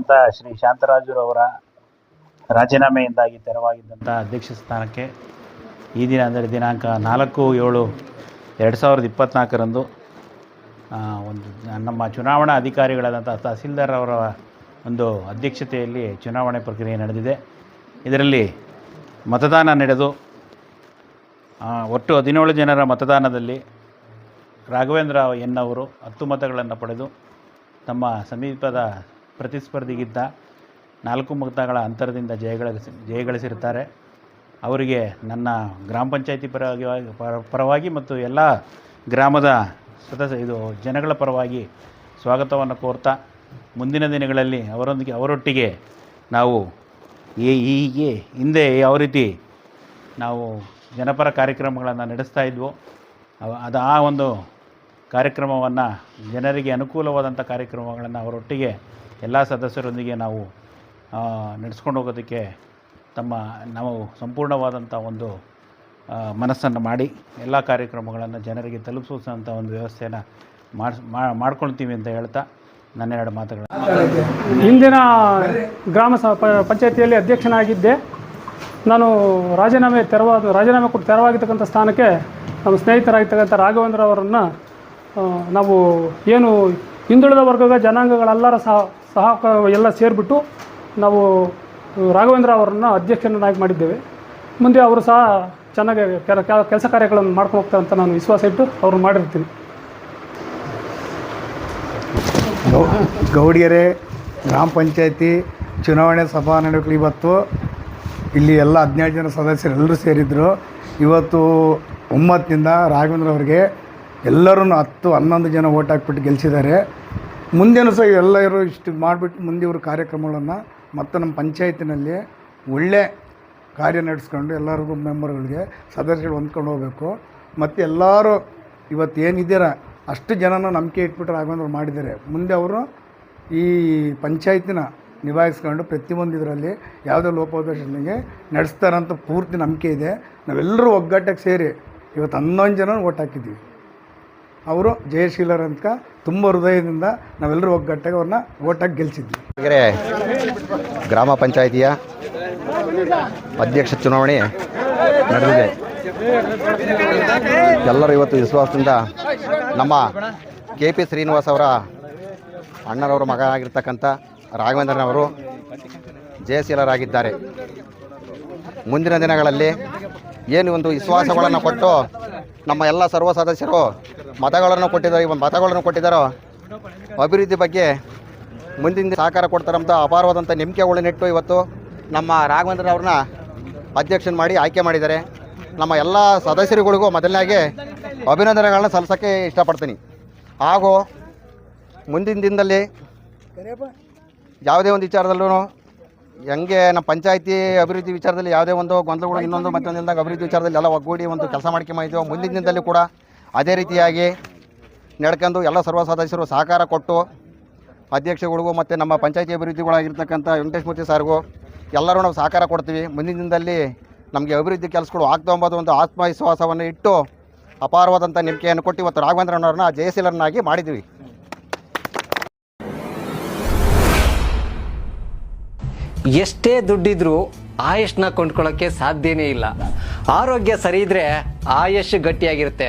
ಅಧ್ಯಕ್ಷರಾದಂಥ ಶ್ರೀ ಶಾಂತರಾಜುರವರ ರಾಜೀನಾಮೆಯಿಂದಾಗಿ ತೆರವಾಗಿದ್ದಂಥ ಅಧ್ಯಕ್ಷ ಸ್ಥಾನಕ್ಕೆ ಈ ದಿನ ಅಂದರೆ ದಿನಾಂಕ ನಾಲ್ಕು ಏಳು ಎರಡು ಸಾವಿರದ ಇಪ್ಪತ್ನಾಲ್ಕರಂದು ಒಂದು ನಮ್ಮ ಚುನಾವಣಾ ಅಧಿಕಾರಿಗಳಾದಂಥ ತಹಸೀಲ್ದಾರ್ ಅವರ ಒಂದು ಅಧ್ಯಕ್ಷತೆಯಲ್ಲಿ ಚುನಾವಣೆ ಪ್ರಕ್ರಿಯೆ ನಡೆದಿದೆ. ಇದರಲ್ಲಿ ಮತದಾನ ನಡೆದು ಒಟ್ಟು ಹದಿನೇಳು ಜನರ ಮತದಾನದಲ್ಲಿ ರಾಘವೇಂದ್ರ ಎನ್ ಅವರು ಹತ್ತು ಮತಗಳನ್ನು ಪಡೆದು ತಮ್ಮ ಸಮೀಪದ ಪ್ರತಿಸ್ಪರ್ಧಿಗಿದ್ದ ನಾಲ್ಕು ಮತಗಳ ಅಂತರದಿಂದ ಜಯಗಳಿಸಿ, ಜಯಗಳಿಸಿರ್ತಾರೆ. ಅವರಿಗೆ ನನ್ನ ಗ್ರಾಮ ಪಂಚಾಯತಿ ಪರವಾಗಿ, ಪರ- ಪರವಾಗಿ ಮತ್ತು ಎಲ್ಲ ಗ್ರಾಮದ ಸದಸ್ಯ, ಇದು ಜನಗಳ ಪರವಾಗಿ ಸ್ವಾಗತವನ್ನು ಕೋರ್ತಾ ಮುಂದಿನ ದಿನಗಳಲ್ಲಿ ಅವರೊಂದಿಗೆ, ಅವರೊಟ್ಟಿಗೆ ನಾವು ಈ ಹೀಗೆ ಹಿಂದೆ ಯಾವ ರೀತಿ ನಾವು ಜನಪರ ಕಾರ್ಯಕ್ರಮಗಳನ್ನು ನಡೆಸ್ತಾ ಇದ್ವೋ ಅದು ಆ ಒಂದು ಕಾರ್ಯಕ್ರಮವನ್ನು ಜನರಿಗೆ ಅನುಕೂಲವಾದಂಥ ಕಾರ್ಯಕ್ರಮಗಳನ್ನು ಅವರೊಟ್ಟಿಗೆ ಎಲ್ಲ ಸದಸ್ಯರೊಂದಿಗೆ ನಾವು ನಡೆಸ್ಕೊಂಡು ಹೋಗೋದಕ್ಕೆ ತಮ್ಮ ನಾವು ಸಂಪೂರ್ಣವಾದಂಥ ಒಂದು ಮನಸ್ಸನ್ನು ಮಾಡಿ, ಎಲ್ಲ ಕಾರ್ಯಕ್ರಮಗಳನ್ನು ಜನರಿಗೆ ತಲುಪಿಸುವಂಥ ಒಂದು ವ್ಯವಸ್ಥೆಯನ್ನು ಮಾಡಿಸ್ ಮಾಡ್ಕೊಳ್ತೀವಿ ಅಂತ ಹೇಳ್ತಾ ನನ್ನ ಎರಡು ಮಾತುಗಳು. ಇಂದಿನ ಗ್ರಾಮ ಸ ಪಂಚಾಯತಿಯಲ್ಲಿ ಅಧ್ಯಕ್ಷನಾಗಿದ್ದೆ. ನಾನು ರಾಜೀನಾಮೆ ತೆರವಾದ, ರಾಜೀನಾಮೆ ಕೊಟ್ಟು ತೆರವಾಗಿರ್ತಕ್ಕಂಥ ಸ್ಥಾನಕ್ಕೆ ನಮ್ಮ ಸ್ನೇಹಿತರಾಗಿರ್ತಕ್ಕಂಥ ರಾಘವೇಂದ್ರ ಅವರನ್ನು ನಾವು ಏನು ಹಿಂದುಳಿದ ವರ್ಗದ ಜನಾಂಗಗಳೆಲ್ಲರ ಸಹ ಸಹ ಎಲ್ಲ ಸೇರಿಬಿಟ್ಟು ನಾವು ರಾಘವೇಂದ್ರ ಅವರನ್ನು ಅಧ್ಯಕ್ಷರನ್ನಾಗಿ ಮಾಡಿದ್ದೇವೆ. ಮುಂದೆ ಅವರು ಸಹ ಚೆನ್ನಾಗಿ ಕೆಲಸ ಕಾರ್ಯಗಳನ್ನು ಮಾಡ್ಕೊಂಡು ಹೋಗ್ತಾರೆ ಅಂತ ನಾನು ವಿಶ್ವಾಸ ಇಟ್ಟು ಅವ್ರನ್ನ ಮಾಡಿರ್ತೀನಿ. ಗೌಡಿಯರೇ ಗ್ರಾಮ ಪಂಚಾಯತಿ ಚುನಾವಣೆ ಸಭಾ ನಡೆಯಲು ಇವತ್ತು ಇಲ್ಲಿ ಎಲ್ಲ ಹದಿನೇಳು ಜನ ಸದಸ್ಯರು ಎಲ್ಲರೂ ಸೇರಿದ್ರು. ಇವತ್ತು ಒಮ್ಮತ್ತಿನಿಂದ ರಾಘವೇಂದ್ರ ಅವರಿಗೆ ಎಲ್ಲರೂ ಹತ್ತು, ಹನ್ನೊಂದು ಜನ ಓಟ್ ಹಾಕ್ಬಿಟ್ಟು ಗೆಲ್ಲಿಸಿದ್ದಾರೆ ಮುಂದೇನು ಸಹ ಎಲ್ಲರೂ ಇಷ್ಟು ಮಾಡಿಬಿಟ್ಟು ಮುಂದೆ ಇವರು ಕಾರ್ಯಕ್ರಮಗಳನ್ನು ಮತ್ತು ನಮ್ಮ ಪಂಚಾಯತಿನಲ್ಲಿ ಒಳ್ಳೆ ಕಾರ್ಯ ನಡೆಸ್ಕೊಂಡು ಎಲ್ಲರಿಗೂ ಮೆಂಬರ್ಗಳಿಗೆ ಸದಸ್ಯರು ಹೊಂದ್ಕೊಂಡು ಹೋಗಬೇಕು. ಮತ್ತು ಎಲ್ಲರೂ ಇವತ್ತು ಏನಿದ್ದೀರ, ಅಷ್ಟು ಜನನ ನಂಬಿಕೆ ಇಟ್ಬಿಟ್ಟು ರಾಘವೇಂದ್ರ ಮಾಡಿದ್ದಾರೆ. ಮುಂದೆ ಅವರು ಈ ಪಂಚಾಯತಿನ ನಿಭಾಯಿಸ್ಕೊಂಡು ಪ್ರತಿಯೊಂದು ಇದರಲ್ಲಿ ಯಾವುದೇ ಲೋಪದೋಷಗಳಿಗೆ ನಡೆಸ್ತಾರಂತ ಪೂರ್ತಿ ನಂಬಿಕೆ ಇದೆ. ನಾವೆಲ್ಲರೂ ಒಗ್ಗಟ್ಟಾಗಿ ಸೇರಿ ಇವತ್ತು ಹನ್ನೊಂದು ಜನ ಓಟ್ ಹಾಕಿದ್ದೀವಿ. ಅವರು ಜಯಶೀಲರಂತ ತುಂಬ ಹೃದಯದಿಂದ ನಾವೆಲ್ಲರೂ ಒಗ್ಗಟ್ಟಾಗಿ ಅವ್ರನ್ನ ಓಟಾಗಿ ಗೆಲ್ಲಿಸಿದ್ವಿ ಗ್ರಾಮ ಪಂಚಾಯಿತಿಯ ಅಧ್ಯಕ್ಷ ಚುನಾವಣೆ ನಡೆದಿದೆ. ಎಲ್ಲರೂ ಇವತ್ತು ವಿಶ್ವಾಸದಿಂದ ನಮ್ಮ ಕೆ ಪಿ ಶ್ರೀನಿವಾಸ್ ಅವರ ಅಣ್ಣನವರ ಮಗ ಆಗಿರ್ತಕ್ಕಂಥ ರಾಘವೇಂದ್ರನವರು ಜಯಶೀಲರಾಗಿದ್ದಾರೆ. ಮುಂದಿನ ದಿನಗಳಲ್ಲಿ ಏನು ಒಂದು ವಿಶ್ವಾಸಗಳನ್ನು ಕೊಟ್ಟು ನಮ್ಮ ಎಲ್ಲ ಸರ್ವ ಸದಸ್ಯರು ಮತಗಳನ್ನು ಕೊಟ್ಟಿದ್ದಾರೆ ಇವ ಮತಗಳನ್ನು ಕೊಟ್ಟಿದ್ದಾರೋ? ಅಭಿವೃದ್ಧಿ ಬಗ್ಗೆ ಮುಂದಿನ ಸಹಕಾರ ಕೊಡ್ತಾರಂತ ಅಪಾರವಾದಂಥ ನಂಬಿಕೆಗಳನ್ನಿಟ್ಟು ಇವತ್ತು ನಮ್ಮ ರಾಘವೇಂದ್ರ ಅವ್ರನ್ನ ಅಧ್ಯಕ್ಷನ ಮಾಡಿ ಆಯ್ಕೆ ಮಾಡಿದ್ದಾರೆ. ನಮ್ಮ ಎಲ್ಲ ಸದಸ್ಯರುಗಳಿಗೂ ಮೊದಲನೇ ಅಭಿನಂದನೆಗಳನ್ನ ಸಲ್ಲಿಸೋಕ್ಕೆ ಇಷ್ಟಪಡ್ತೀನಿ. ಹಾಗೂ ಮುಂದಿನ ದಿನದಲ್ಲಿ ಯಾವುದೇ ಒಂದು ವಿಚಾರದಲ್ಲೂ ಹೆಂಗೆ ನಮ್ಮ ಪಂಚಾಯತಿ ಅಭಿವೃದ್ಧಿ ವಿಚಾರದಲ್ಲಿ ಯಾವುದೇ ಒಂದು ಗೊಂದಲಗಳು ಇನ್ನೊಂದು ಮತ್ತೊಂದಿಲ್ದಾಗ ಅಭಿವೃದ್ಧಿ ವಿಚಾರದಲ್ಲಿ ಎಲ್ಲ ಒಗ್ಗೂಡಿ ಒಂದು ಕೆಲಸ ಮಾಡ್ಕೊಂಬಂದಿದ್ದೀವಿ ಮುಂದಿನ ದಿನದಲ್ಲಿ ಕೂಡ ಅದೇ ರೀತಿಯಾಗಿ ನಡ್ಕೊಂಡು ಎಲ್ಲ ಸರ್ವ ಸದಸ್ಯರು ಸಹಕಾರ ಕೊಟ್ಟು ಅಧ್ಯಕ್ಷಗಳಿಗೂ ಮತ್ತು ನಮ್ಮ ಪಂಚಾಯತಿ ಅಭಿವೃದ್ಧಿಗಳಾಗಿರ್ತಕ್ಕಂಥ ವೆಂಕಟೇಶ್ ಮೂರ್ತಿ ಸಾರ್ಗೂ ಎಲ್ಲರೂ ನಾವು ಸಹಕಾರ ಕೊಡ್ತೀವಿ. ಮುಂದಿನ ದಿನದಲ್ಲಿ ನಮಗೆ ಅಭಿವೃದ್ಧಿ ಕೆಲಸಗಳು ಆಗ್ತಾ ಎಂಬುದು ಒಂದು ಆತ್ಮವಿಶ್ವಾಸವನ್ನು ಇಟ್ಟು ಅಪಾರವಾದಂಥ ನಂಬಿಕೆಯನ್ನು ಕೊಟ್ಟು ಇವತ್ತು ರಾಘವೇಂದ್ರನವ್ರನ್ನ ಜಯಶೀಲರನ್ನಾಗಿ ಮಾಡಿದ್ವಿ ಎಷ್ಟೇ ದುಡ್ಡಿದ್ರೂ ಆಯುಷ್ನ ಕೊಂಡ್ಕೊಳ್ಳೋಕ್ಕೆ ಸಾಧ್ಯನೇ ಇಲ್ಲ. ಆರೋಗ್ಯ ಸರಿ ಇದ್ರೆ ಆಯುಷ್ ಗಟ್ಟಿಯಾಗಿರುತ್ತೆ.